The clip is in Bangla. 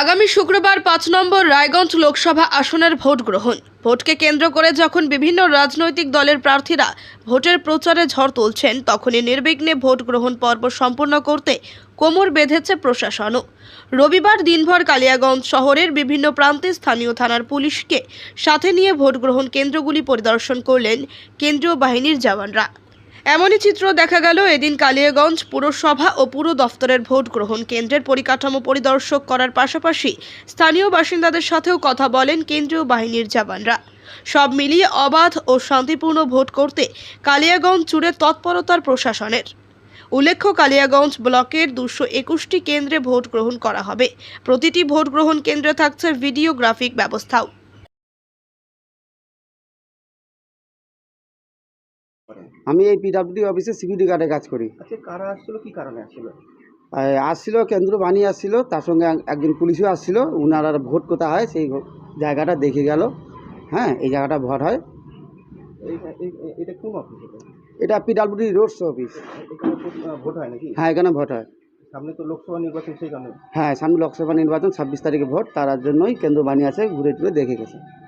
আগামী শুক্রবার পাঁচ নম্বর রায়গঞ্জ লোকসভা আসনের ভোট গ্রহণ। ভোটকে কেন্দ্র করে যখন বিভিন্ন রাজনৈতিক দলের প্রার্থীরা ভোটের প্রচারে ঝড় তুলছেন, তখনই নির্বিঘ্নে ভোট গ্রহণ পর্ব সম্পন্ন করতে কোমর বেঁধেছে প্রশাসনও। রবিবার দিনভর কালিয়াগঞ্জ শহরের বিভিন্ন প্রান্তে স্থানীয় থানার পুলিশকে সাথে নিয়ে ভোট গ্রহণ কেন্দ্রগুলি পরিদর্শন করলেন কেন্দ্রীয় বাহিনীর জওয়ানরা। এমনই চিত্র দেখা গেল এদিন কালিয়াগঞ্জ পুরসভা ও পুর দফতরের ভোট গ্রহণ কেন্দ্রের পরিকাঠামো পরিদর্শক করার পাশাপাশি স্থানীয় বাসিন্দাদের সাথেও কথা বলেন কেন্দ্রীয় বাহিনীর জওয়ানরা। সব মিলিয়ে অবাধ ও শান্তিপূর্ণ ভোট করতে কালিয়াগঞ্জ জুড়ে তৎপরতার প্রশাসনের। উল্লেখ্য, কালিয়াগঞ্জ ব্লকের দুশো একুশটি কেন্দ্রে ভোট গ্রহণ করা হবে। প্রতিটি ভোট গ্রহণ কেন্দ্রে থাকছে ভিডিওগ্রাফিক ব্যবস্থাও। আমি এই পিডাব্লিউডি অফিসে সিকিউরিটি গার্ডে কাজ করি। আচ্ছা কারা আসছিল? কি কারণে আসছিল? আসছিল কেন্দ্র বানিয়ে আসছিল তার সঙ্গে এক- একজন পুলিশও আসছিল উনারা ভোট কোথায় হয় সেই জায়গাটা দেখে গেল। হ্যাঁ এই জায়গাটা ভোট হয়। এটা কোন অফিস এটা? এটা পিডাব্লিউডি রোডস অফিস ভোট- আহ, ভোট হয় নাকি? হ্যাঁ এখানে ভোট হয়। সামনে তো লোকসভা নির্বাচন সেই কারণে। হ্যাঁ সামনে লোকসভা নির্বাচন ছাব্বিশ তারিখে ভোট তার জন্যই কেন্দ্র বানিয়ে আছে ঘুরে টুরে দেখে গেছে।